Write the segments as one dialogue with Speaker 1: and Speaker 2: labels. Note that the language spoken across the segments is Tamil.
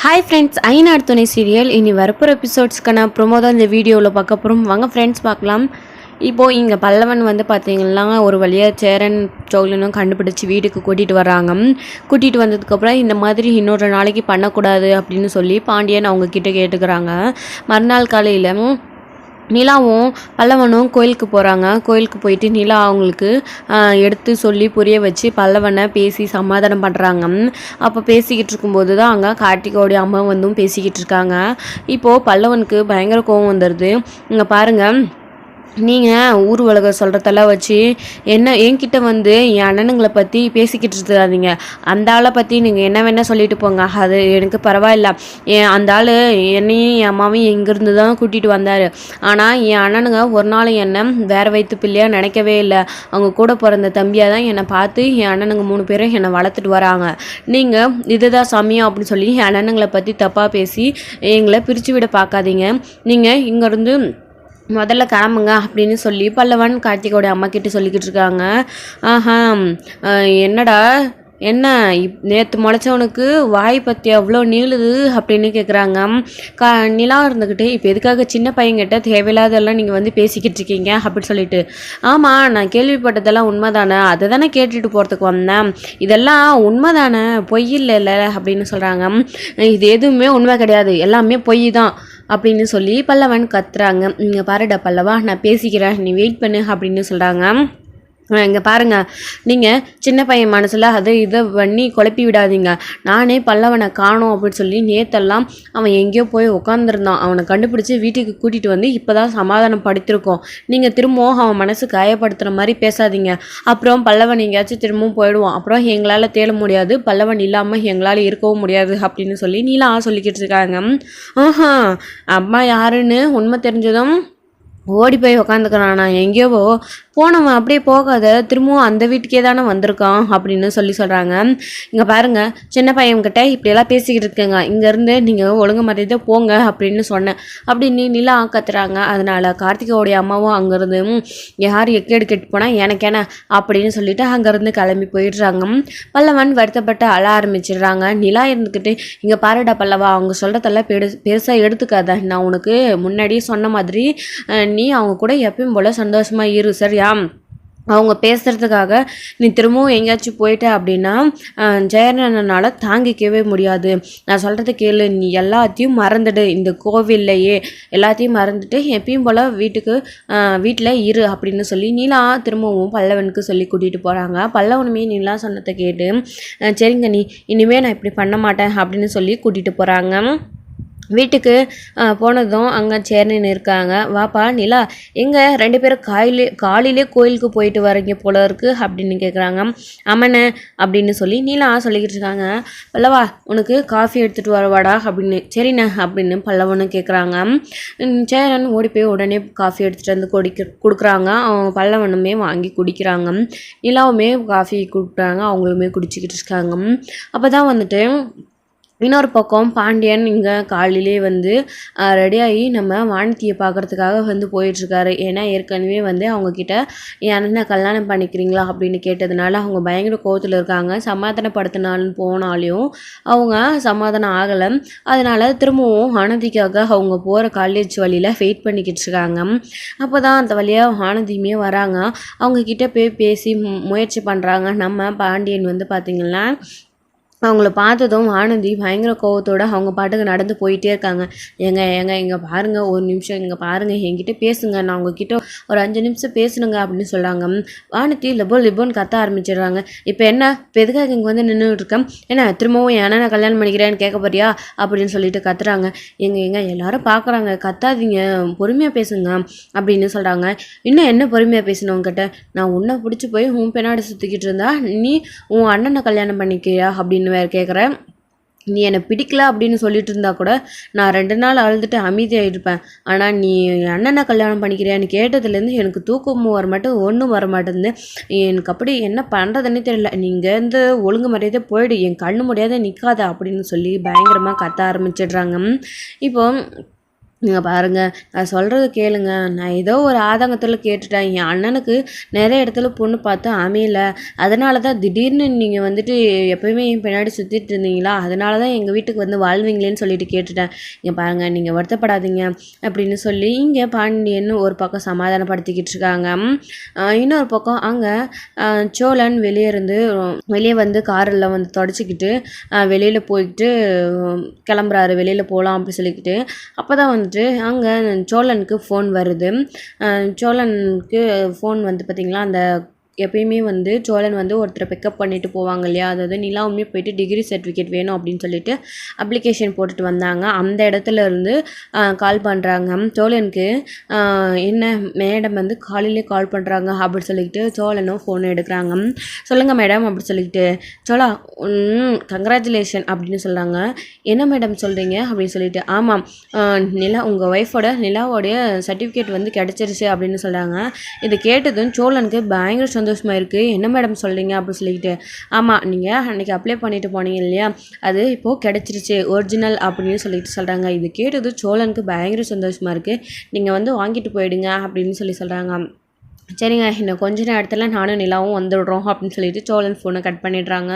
Speaker 1: ஹாய் ஃப்ரெண்ட்ஸ் ஐநாடு துணை சீரியல் இனி வரப்போகிற எபிசோட்ஸ்க்கான ப்ரொமோ தான் இந்த வீடியோவில் பார்க்க போகிறோம் வாங்க ஃப்ரெண்ட்ஸ் பார்க்கலாம். இப்போது இங்கே பல்லவன் வந்து பார்த்தீங்கன்னா ஒரு வழியாக சேரன் சோழனும் கண்டுபிடிச்சி வீட்டுக்கு கூட்டிகிட்டு வராங்க கூட்டிகிட்டு வந்ததுக்கப்புறம் இந்த மாதிரி இன்னொரு நாளைக்கு பண்ணக்கூடாது அப்படின்னு சொல்லி பாண்டியன் அவங்க கிட்டே கேட்டுக்கிறாங்க. மறுநாள் காலையில் நிலாவும் பல்லவனும் கோயிலுக்கு போகிறாங்க கோயிலுக்கு போயிட்டு நிலா அவங்களுக்கு எடுத்து சொல்லி புரிய வச்சு பல்லவனை பேசி சமாதானம் பண்ணுறாங்க அப்போ பேசிக்கிட்டு இருக்கும்போது தான் அங்கே கார்த்திகோடைய அம்மா வந்தும் பேசிக்கிட்டு இருக்காங்க. இப்போது பல்லவனுக்கு பயங்கர கோவம் வந்துடுது இங்கே பாருங்கள் நீங்கள் ஊர் உலக சொல்கிறதெல்லாம் வச்சு என்ன என்கிட்ட வந்து என் அண்ணனுங்களை பற்றி பேசிக்கிட்டு இருக்காதீங்க. அந்த ஆளை பற்றி நீங்கள் என்ன வேணால் சொல்லிட்டு போங்க. அது எனக்கு பரவாயில்ல. என் அந்த ஆள் என்னையும் என் அம்மாவையும் இங்கேருந்து தான் கூட்டிகிட்டு வந்தார். ஆனால் என் அண்ணனுங்க ஒரு நாள் என்னை வேறு வயிற்று பிள்ளையாக நினைக்கவே இல்லை. அவங்க கூட பிறந்த தம்பியாக தான் என்னை பார்த்து என் அண்ணனுங்க மூணு பேரும் என்னை வளர்த்துட்டு வராங்க. நீங்கள் இதுதான் சமயம் அப்படின்னு சொல்லி என் அண்ணனுங்களை பற்றி தப்பாக பேசி எங்களை பிரித்து விட பார்க்காதீங்க. நீங்கள் இங்கேருந்து முதல்ல கிளம்புங்க அப்படின்னு சொல்லி பல்லவன் கார்த்திகோடைய அம்மா கிட்ட சொல்லிக்கிட்டு இருக்காங்க. ஆஹா என்னடா என்ன இப் நேற்று முளைச்சவனுக்கு வாய் பற்றி அவ்வளோ நீளுது அப்படின்னு கேட்குறாங்க கா நிலா இருந்துக்கிட்டு இப்போ எதுக்காக சின்ன பையன்கிட்ட தேவையில்லாதெல்லாம் நீங்கள் வந்து பேசிக்கிட்டு இருக்கீங்க அப்படின்னு சொல்லிட்டு. ஆமாம் நான் கேள்விப்பட்டதெல்லாம் உண்மைதானே? அதை தானே கேட்டுட்டு போகிறதுக்கு வந்தேன். இதெல்லாம் உண்மைதானே? பொய் இல்லைல்ல அப்படின்னு சொல்கிறாங்க இது எதுவுமே உண்மை கிடையாது. எல்லாமே பொய் தான் அப்படின்னு சொல்லி பல்லவன் கத்துறாங்க. இங்கே பாருடா பல்லவா நான் பேசிக்கிறேன் நீ வெயிட் பண்ணு அப்படின்னு சொல்கிறாங்க இங்கே பாருங்கள் நீங்கள் சின்ன பையன் மனசில் அதை இதை பண்ணி குழப்பி விடாதீங்க. நானே பல்லவனை காணோம் அப்படின்னு சொல்லி நேத்தெல்லாம் அவன் எங்கேயோ போய் உட்காந்துருந்தான் அவனை கண்டுபிடிச்சி வீட்டுக்கு கூட்டிகிட்டு வந்து இப்போ தான் சமாதானம் படுத்திருக்கோம். நீங்கள் திரும்பவும் அவன் மனசு காயப்படுத்துகிற மாதிரி பேசாதீங்க. அப்புறம் பல்லவன் எங்கேயாச்சும் திரும்பவும் போயிடுவான். அப்புறம் எங்களால் தேட முடியாது. பல்லவன் இல்லாமல் எங்களால் இருக்கவும் முடியாது அப்படின்னு சொல்லி நீலாம் சொல்லிக்கிட்டு இருக்காங்க. ஆஹா அம்மா யாருன்னு உண்மை தெரிஞ்சதும் ஓடி போய் உக்காந்துக்கிறான்? நான் எங்கேயோ போனவன் அப்படியே போகாத திரும்பவும் அந்த வீட்டுக்கே தானே வந்திருக்கான் அப்படின்னு சொல்லி சொல்கிறாங்க இங்கே பாருங்க சின்ன பையன்கிட்ட இப்படியெல்லாம் பேசிக்கிட்டு இருக்கேங்க. இங்கேருந்து நீங்கள் ஒழுங்கு மரியாதை போங்க அப்படின்னு சொன்னேன். அப்படின்னு நிலா கத்துறாங்க. அதனால் கார்த்திகோடைய அம்மாவும் அங்கேருந்து யார் எக்கேடு கெட்டு போனால் எனக்கு என்ன அப்படின்னு சொல்லிட்டு அங்கேருந்து கிளம்பி போயிடுறாங்க. பல்லவன் வருத்தப்பட்டு அழ ஆரம்பிச்சிடுறாங்க. நிலா இருந்துக்கிட்டு இங்கே பாருடா பல்லவா அவங்க சொல்கிறதெல்லாம் பெரு பெருசாக எடுத்துக்காத. நான் உனக்கு முன்னாடியே சொன்ன மாதிரி நீ அவங்க கூட எப்பயும் போல் சந்தோஷமாக இரு சரியா? அவங்க பேசுகிறதுக்காக நீ திரும்பவும் எங்கேயாச்சும் போயிட்ட அப்படின்னா அஹ், ஜெயரண்ணனால் தாங்கிக்கவே முடியாது. நான் சொல்கிறத கேளு நீ எல்லாத்தையும் மறந்துடு. இந்த கோவில்லையே எல்லாத்தையும் மறந்துட்டு எப்பயும் போல் வீட்டுக்கு வீட்டில் இரு அப்படின்னு சொல்லி நீலா திரும்பவும் பல்லவனுக்கு சொல்லி கூட்டிகிட்டு போகிறாங்க பல்லவனுமே நீலா சொன்னதை கேட்டு சரிங்க நீ இனிமேல் நான் இப்படி பண்ண மாட்டேன் அப்படின்னு சொல்லி கூட்டிகிட்டு போகிறாங்க வீட்டுக்கு போனதும் அங்கே சேர்னு இருக்காங்க வாப்பா நிலா எங்கே ரெண்டு பேரும் காயிலே காலையிலே கோயிலுக்கு போயிட்டு வரீங்க போல இருக்கு அப்படின்னு கேட்குறாங்க அம்மனை அப்படின்னு சொல்லி நீலா சொல்லிக்கிட்டு இருக்காங்க. பல்லவா உனக்கு காஃபி எடுத்துகிட்டு வரவாடா அப்படின்னு சரிண்ணே அப்படின்னு பல்லவனு கேட்குறாங்க சேரன் ஓடி போய் உடனே காஃபி எடுத்துகிட்டு வந்து குடிக்க கொடுக்குறாங்க. அவங்க பல்லவனுமே வாங்கி குடிக்கிறாங்க. நிலாவுமே காஃபி கொடுக்குறாங்க. அவங்களுமே குடிச்சிக்கிட்டு இருக்காங்க. அப்போ தான் வந்துட்டு இன்னொரு பக்கம் பாண்டியன் இங்கே காலையிலே வந்து ரெடியாகி நம்ம வானத்தியை பார்க்கறதுக்காக வந்து போயிட்டுருக்காரு. ஏன்னா ஏற்கனவே வந்து அவங்கக்கிட்ட என் கல்யாணம் பண்ணிக்கிறீங்களா? அப்படின்னு கேட்டதுனால அவங்க பயங்கர கோவத்தில் இருக்காங்க. சமாதானப்படுத்தினாலும் போனாலையும் அவங்க சமாதானம் ஆகலை. அதனால் திரும்பவும் ஆனந்திக்காக அவங்க போகிற காலேஜ் வழியில் வெயிட் பண்ணிக்கிட்டு இருக்காங்க. அப்போ தான் அந்த வழியாக ஆனந்தியுமே வராங்க. அவங்கக்கிட்ட போய் பேசி மு- முயற்சி பண்ணுறாங்க நம்ம பாண்டியன் வந்து பார்த்திங்கன்னா அவங்கள பார்த்ததும் ஆனந்தி பயங்கர கோவத்தோடு அவங்க பாட்டுக்கு நடந்து போயிட்டே இருக்காங்க. ஏங்க ஏங்க இங்கே பாருங்க ஒரு நிமிஷம் இங்கே பாருங்க என்கிட்ட பேசுங்க நான் உங்ககிட்ட ஒரு அஞ்சு நிமிஷம் பேசணுங்க அப்படின்னு சொல்கிறாங்க வானதி லெபோ லெபோன்னு கத்த ஆரம்பிச்சிடுறாங்க. இப்போ என்ன இப்போ எதுக்காக இங்கே வந்து நின்றுட்டு இருக்கேன் என்ன திரும்பவும் என் அண்ணனை கல்யாணம் பண்ணிக்கிறேன்னு கேட்க போறியா? அப்படின்னு சொல்லிட்டு கத்துறாங்க. எங்க எங்க எல்லாரும் பார்க்குறாங்க கத்தாதீங்க பொறுமையாக பேசுங்க அப்படின்னு சொல்கிறாங்க இன்னும் என்ன பொறுமையாக பேசினவங்கிட்ட உங்ககிட்ட நான் உன்னை பிடிச்சி போய் உன் பின்னாடி சுற்றிக்கிட்டு இருந்தா நீ உன் அண்ணனை கல்யாணம் பண்ணிக்கிறியா அப்படின்னு வேறு கேட்குறேன். நீ என்னை பிடிக்கல அப்படின்னு சொல்லிட்டு இருந்தா கூட நான் ரெண்டு நாள் அழுதுட்டு அமைதியாகிருப்பேன் ஆனால் நீ என் அண்ணனை கல்யாணம் பண்ணிக்கிறியான்னு கேட்டதுலேருந்து எனக்கு தூக்கம் வர மாட்டேன் ஒன்றும் வர மாட்டேங்குது எனக்கு அப்படி என்ன பண்ணுறதுன்னே தெரியல. நீங்கள் இருந்து ஒழுங்கு மரியாதை போயிடு. என் கண்ணு முடியாத நிற்காத அப்படின்னு சொல்லி பயங்கரமாக கத்த ஆரம்பிச்சிடுறாங்க. இப்போ நீங்கள் பாருங்கள் நான் சொல்கிறது கேளுங்க. நான் ஏதோ ஒரு ஆதங்கத்தில் கேட்டுட்டேன். என் அண்ணனுக்கு நிறைய இடத்துல பொண்ணு பார்த்து அமையல. அதனால தான் திடீர்னு நீங்கள் வந்துட்டு எப்போயுமே என் பின்னாடி சுற்றிட்டு இருந்தீங்களா? அதனால தான் எங்கள் வீட்டுக்கு வந்து வாழ்வீங்களேன்னு சொல்லிட்டு கேட்டுட்டேன். இங்கே பாருங்கள் நீங்கள் வருத்தப்படாதீங்க அப்படின்னு சொல்லி இங்கே பாண்டியன் ஒரு பக்கம் சமாதானப்படுத்திக்கிட்டு இருக்காங்க. இன்னொரு பக்கம் அங்கே சோழன் வெளியே இருந்து வெளியே வந்து காரில் வந்து தொடச்சிக்கிட்டு வெளியில் போய்கிட்டு கிளம்புறாரு. வெளியில் போகலாம் அப்படி சொல்லிக்கிட்டு. அப்போ தான் வந்து வந்துட்டு அங்கே சோழனுக்கு ஃபோன் வருது. சோழனுக்கு ஃபோன் வந்து பார்த்திங்களா அந்த எப்பயுமே வந்து சோழன் வந்து ஒருத்தரை பிக்கப் பண்ணிட்டு போவாங்க இல்லையா? அதாவது நிலாவுமே போயிட்டு டிகிரி சர்டிஃபிகேட் வேணும் அப்படின்னு சொல்லிட்டு அப்ளிகேஷன் போட்டுட்டு வந்தாங்க. அந்த இடத்துல இருந்து கால் பண்ணுறாங்க சோழனுக்கு என்ன மேடம் வந்து காலையிலே கால் பண்ணுறாங்க அப்படின்னு சொல்லிக்கிட்டு சோழனும் ஃபோன் எடுக்கிறாங்க. சொல்லுங்கள் மேடம் அப்படி சொல்லிக்கிட்டு சோழா கங்க்ராச்சுலேஷன் அப்படின்னு சொல்கிறாங்க என்ன மேடம் சொல்கிறீங்க அப்படின்னு சொல்லிட்டு ஆமாம் நிலா உங்கள் ஒய்ஃபோட நிலாவோடைய சர்டிஃபிகேட் வந்து கிடச்சிருச்சு அப்படின்னு சொல்கிறாங்க இது கேட்டதும் சோழனுக்கு பயங்கர சந்தோஷமாக இருக்குது என்ன மேடம் சொல்கிறீங்க அப்படின்னு சொல்லிக்கிட்டு. ஆமாம் நீங்கள் அன்றைக்கி அப்ளை பண்ணிட்டு போனீங்க இல்லையா? அது இப்போது கிடச்சிருச்சு. ஒரிஜினல் அப்படின்னு சொல்லிட்டு சொல்கிறாங்க இது கேட்டது சோழனுக்கு பயங்கர சந்தோஷமாக இருக்குது நீங்கள் வந்து வாங்கிட்டு போயிடுங்க அப்படின்னு சொல்லி சொல்கிறாங்க சரிங்க இன்னும் கொஞ்ச நேரத்தில் நானும் நிலாவும் வந்துடுறோம் அப்படின்னு சொல்லிட்டு சோழன் ஃபோனை கட் பண்ணிடுறாங்க.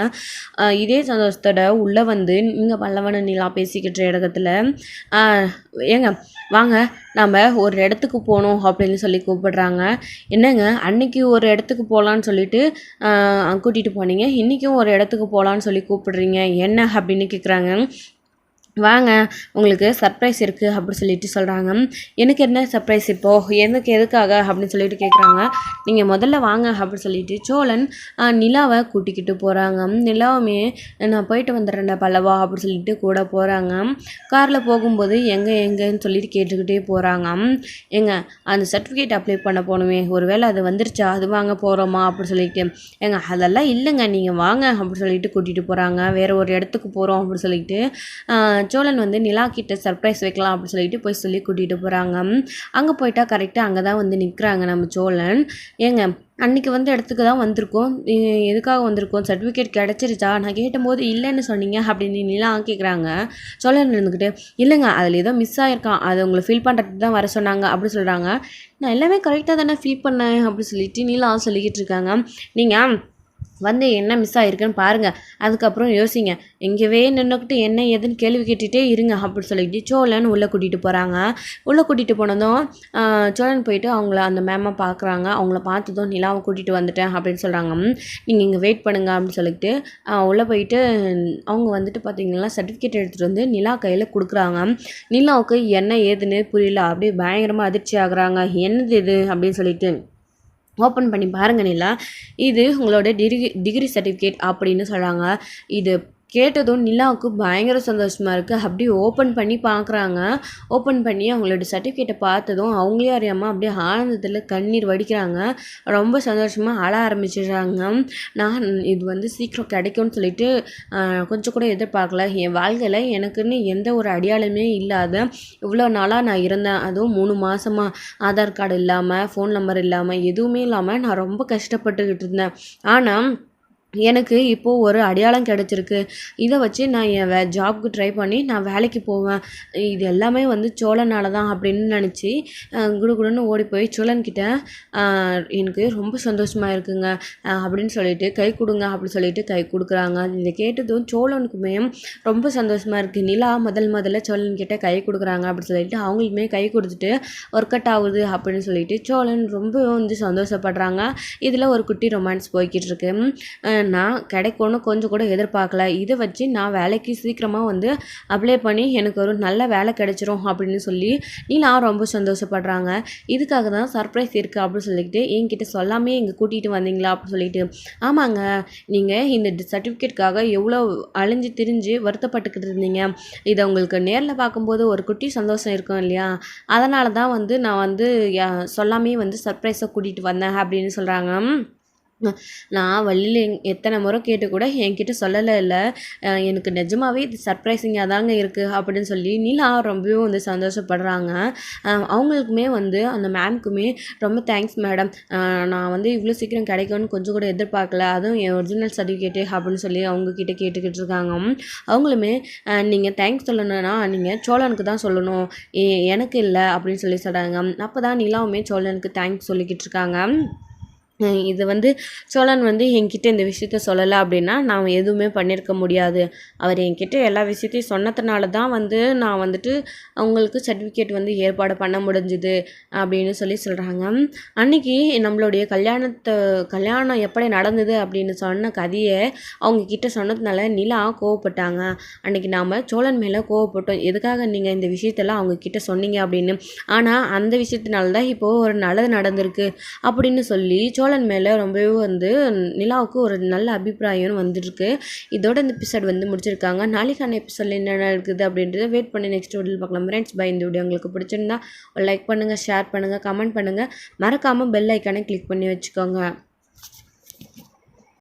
Speaker 1: இதே சந்தோஷத்தோட உள்ளே வந்து இங்கே பல்லவன நிலா பேசிக்கிட்ட இடத்துல ஏங்க வாங்க நம்ம ஒரு இடத்துக்கு போகணும் அப்படின்னு சொல்லி கூப்பிடுறாங்க. என்னங்க அன்னைக்கு ஒரு இடத்துக்கு போகலான்னு சொல்லிட்டு கூட்டிகிட்டு போனீங்க? இன்றைக்கும் ஒரு இடத்துக்கு போகலான்னு சொல்லி கூப்பிடுறீங்க. என்ன அப்படின்னு கேட்குறாங்க வாங்க உங்களுக்கு சர்ப்ரைஸ் இருக்குது அப்படின்னு சொல்லிட்டு சொல்கிறாங்க எனக்கு என்ன சர்ப்ரைஸ் இப்போது எனக்கு எதுக்காக அப்படின்னு சொல்லிட்டு கேட்குறாங்க நீங்கள் முதல்ல வாங்க அப்படின்னு சொல்லிட்டு சோழன் நிலாவை கூட்டிக்கிட்டு போகிறாங்க நிலாவுமே நான் போயிட்டு வந்துடுறேன் பல்லவா அப்படின்னு சொல்லிட்டு கூட போகிறாங்க காரில் போகும்போது எங்கே எங்கேன்னு சொல்லிட்டு கேட்டுக்கிட்டே போகிறாங்க எங்க அந்த சர்டிஃபிகேட் அப்ளை பண்ண போகணுமே ஒரு வேளை அது வந்துருச்சா? அது வாங்க போகிறோமா அப்படின்னு சொல்லிட்டு. ஏங்க அதெல்லாம் இல்லைங்க. நீங்கள் வாங்க அப்படின்னு சொல்லிட்டு கூட்டிகிட்டு போகிறாங்க வேறு ஒரு இடத்துக்கு போகிறோம் அப்படின்னு சொல்லிட்டு சோழன் வந்து நிலா கிட்ட சர்ப்ரைஸ் வைக்கலாம் அப்படின்னு சொல்லிட்டு போய் சொல்லி கூட்டிகிட்டு போகிறாங்க அங்கே போயிட்டா கரெக்டாக அங்கே தான் வந்து நிற்கிறாங்க நம்ம சோழன். ஏங்க அன்றைக்கி வந்து இடத்துக்கு தான் வந்திருக்கோம். எதுக்காக வந்திருக்கோம்? சர்டிஃபிகேட் கிடச்சிருச்சா? நான் கேட்டபோது இல்லைன்னு சொன்னீங்க அப்படின்னு நிலா கேட்குறாங்க சோழன் இருந்துக்கிட்டு இல்லைங்க அதில் ஏதோ மிஸ் ஆகிருக்கான் அதை உங்களை ஃபீல் பண்ணுறதுக்கு தான் வர சொன்னாங்க அப்படின்னு சொல்கிறாங்க நான் எல்லாமே கரெக்டாக தானே ஃபீல் பண்ணேன் அப்படின்னு சொல்லிட்டு நீலாம் சொல்லிக்கிட்டு இருக்காங்க. நீங்கள் வந்து என்ன மிஸ் ஆகிருக்குன்னு பாருங்கள் அதுக்கப்புறம் யோசிங்க. எங்கேவே நின்றுக்கிட்டு என்ன ஏதுன்னு கேள்வி கேட்டுகிட்டே இருங்க அப்படின்னு சொல்லிட்டு சோழன் உள்ளே கூட்டிகிட்டு போகிறாங்க உள்ளே கூட்டிகிட்டு போனதும் சோழன் போயிட்டு அவங்கள அந்த மேமை பார்க்குறாங்க அவங்கள பார்த்ததும் நிலாவை கூட்டிகிட்டு வந்துட்டேன் அப்படின்னு சொல்கிறாங்க நீங்கள் இங்கே வெயிட் பண்ணுங்க அப்படின்னு சொல்லிட்டு உள்ளே போயிட்டு அவங்க வந்துட்டு பார்த்தீங்கன்னா சர்டிஃபிகேட் எடுத்துகிட்டு வந்து நிலா கையில் கொடுக்குறாங்க. நிலாவுக்கு என்ன ஏதுன்னு புரியல. அப்படியே பயங்கரமாக அதிர்ச்சி ஆகுறாங்க. என்னது இது? அப்படின்னு சொல்லிட்டு ஓப்பன் பண்ணி பாருங்க நிலா. இது உங்களோட டிகிரி டிகிரி சர்டிஃபிகேட் அப்படின்னு சொல்கிறாங்க இது கேட்டதும் நிலாவுக்கு பயங்கர சந்தோஷமாக இருக்குது அப்படியே ஓப்பன் பண்ணி பார்க்குறாங்க ஓப்பன் பண்ணி அவங்களோட சர்டிஃபிகேட்டை பார்த்ததும் அவங்களே அறியாமல் அப்படியே ஆனந்தத்தில் கண்ணீர் வடிக்கிறாங்க. ரொம்ப சந்தோஷமாக அழ ஆரம்பிச்சிடுறாங்க. நான் இது வந்து சீக்கிரம் கிடைக்கும்னு சொல்லிட்டு கொஞ்சம் கூட எதிர்பார்க்கல. என் வாழ்க்கையில் எனக்குன்னு எந்த ஒரு அடையாளமே இல்லாத இவ்வளோ நாளாக நான் இருந்தேன். அதுவும் மூணு மாதமாக ஆதார் கார்டு இல்லாமல் ஃபோன் நம்பர் இல்லாமல் எதுவுமே இல்லாமல் நான் ரொம்ப கஷ்டப்பட்டுக்கிட்டு இருந்தேன். ஆனால் எனக்கு இப்போது ஒரு அடையாளம் கிடச்சிருக்கு. இதை வச்சு நான் என் வே ஜாப்க்கு ட்ரை பண்ணி நான் வேலைக்கு போவேன். இது எல்லாமே வந்து சோழனால தான் அப்படின்னு நினச்சி குடுகுடுன்னு ஓடி போய் சோழன்கிட்ட எனக்கு ரொம்ப சந்தோஷமாக இருக்குங்க. அப்படின்னு சொல்லிட்டு கை கொடுங்க அப்படின்னு சொல்லிட்டு கை கொடுக்குறாங்க. இதை கேட்டதும் சோழனுக்குமே ரொம்ப சந்தோஷமாக இருக்குது நிலா முதல் முதல்ல சோழன்கிட்ட கை கொடுக்குறாங்க அப்படின்னு சொல்லிட்டு அவங்களுமே கை கொடுத்துட்டு ஒர்க் அவுட் ஆகுது அப்படின்னு சொல்லிட்டு சோழன் ரொம்ப வந்து சந்தோஷப்படுறாங்க. இதில் ஒரு குட்டி ரொமான்ஸ் போய்கிட்டு இருக்கு. நான் கிடைக்கும்னு கொஞ்சம் கூட எதிர்பார்க்கல. இதை வச்சு நான் வேலைக்கு சீக்கிரமாக வந்து அப்ளை பண்ணி எனக்கு ஒரு நல்ல வேலை கிடைச்சிரும் அப்படின்னு சொல்லி நீ நான் ரொம்ப சந்தோஷப்படுறாங்க. இதுக்காக தான் சர்ப்ரைஸ் இருக்குது அப்படின்னு சொல்லிட்டு என்கிட்ட சொல்லாமே இங்கே கூட்டிகிட்டு வந்தீங்களா அப்படின்னு சொல்லிட்டு ஆமாங்க நீங்கள் இந்த சர்டிஃபிகேட்காக எவ்வளோ அழிஞ்சு திரிஞ்சு வருத்தப்பட்டுக்கிட்டு இருந்தீங்க. இதை உங்களுக்கு நேரில் பார்க்கும்போது ஒரு குட்டி சந்தோஷம் இருக்கும் இல்லையா? அதனால தான் வந்து நான் வந்து சொல்லாமே வந்து சர்ப்ரைஸாக கூட்டிகிட்டு வந்தேன் அப்படின்னு சொல்கிறாங்க நான் வழியில் எத்தனை முறை கேட்டு கூட என்கிட்ட சொல்லலை இல்லை. எனக்கு நிஜமாவே இது சர்ப்ரைசிங்காக தாங்க இருக்குது அப்படின்னு சொல்லி நிலா ரொம்பவே வந்து சந்தோஷப்படுறாங்க. அவங்களுக்குமே வந்து அந்த மேம்க்குமே ரொம்ப தேங்க்ஸ் மேடம் நான் வந்து இவ்வளோ சீக்கிரம் கிடைக்கும்னு கொஞ்சம் கூட எதிர்பார்க்கல. அதுவும் என் ஒரிஜினல் சர்டிஃபிகேட்டு அப்படின்னு சொல்லி அவங்கக்கிட்ட கேட்டுக்கிட்டு இருக்காங்க. அவங்களுமே நீங்கள் தேங்க்ஸ் சொல்லணும்னா நீங்கள் சோழனுக்கு தான் சொல்லணும். எனக்கு இல்லை அப்படின்னு சொல்லி சொல்கிறாங்க அப்போ தான் நிலாவுமே சோழனுக்கு தேங்க்ஸ் சொல்லிக்கிட்டு இருக்காங்க. இது வந்து சோழன் வந்து என்கிட்ட இந்த விஷயத்த சொல்லலை அப்படின்னா நான் எதுவுமே பண்ணியிருக்க முடியாது. அவர் என்கிட்ட எல்லா விஷயத்தையும் சொன்னதுனால தான் வந்து நான் வந்துட்டு அவங்களுக்கு சர்டிஃபிகேட் வந்து ஏற்பாடு பண்ண முடிஞ்சுது அப்படின்னு சொல்லி சொல்கிறாங்க அன்னைக்கு நம்மளுடைய கல்யாணத்தை கல்யாணம் எப்படி நடந்தது அப்படின்னு சொன்ன கதையை அவங்க கிட்ட சொன்னதுனால நிலா கோவப்பட்டாங்க. அன்னைக்கு நாம் சோழன் மேலே கோவப்பட்டோம். எதுக்காக நீங்கள் இந்த விஷயத்தெல்லாம் அவங்க கிட்ட சொன்னீங்க அப்படின்னு? ஆனால் அந்த விஷயத்தினால தான் இப்போது ஒரு நல்லது நடந்திருக்கு அப்படின்னு சொல்லி சோழ சோழன் மேலே ரொம்பவே வந்து நிலாவுக்கு ஒரு நல்ல அபிப்பிராயம் வந்துருக்கு இதோட இந்த எபிசோட் வந்து முடிச்சிருக்காங்க. நாளைக்கான எபிசோட் என்னென்ன இருக்குது அப்படின்றத வெயிட் பண்ணி நெக்ஸ்ட் வீடியோவில் பார்க்கலாம். ஃப்ரெண்ட்ஸ் பை இந்த வீடியோ உங்களுக்கு பிடிச்சிருந்தா லைக் பண்ணுங்கள் ஷேர் பண்ணுங்கள் கமெண்ட் பண்ணுங்கள் மறக்காமல் பெல் ஐக்கானை கிளிக் பண்ணி வச்சுக்கோங்க.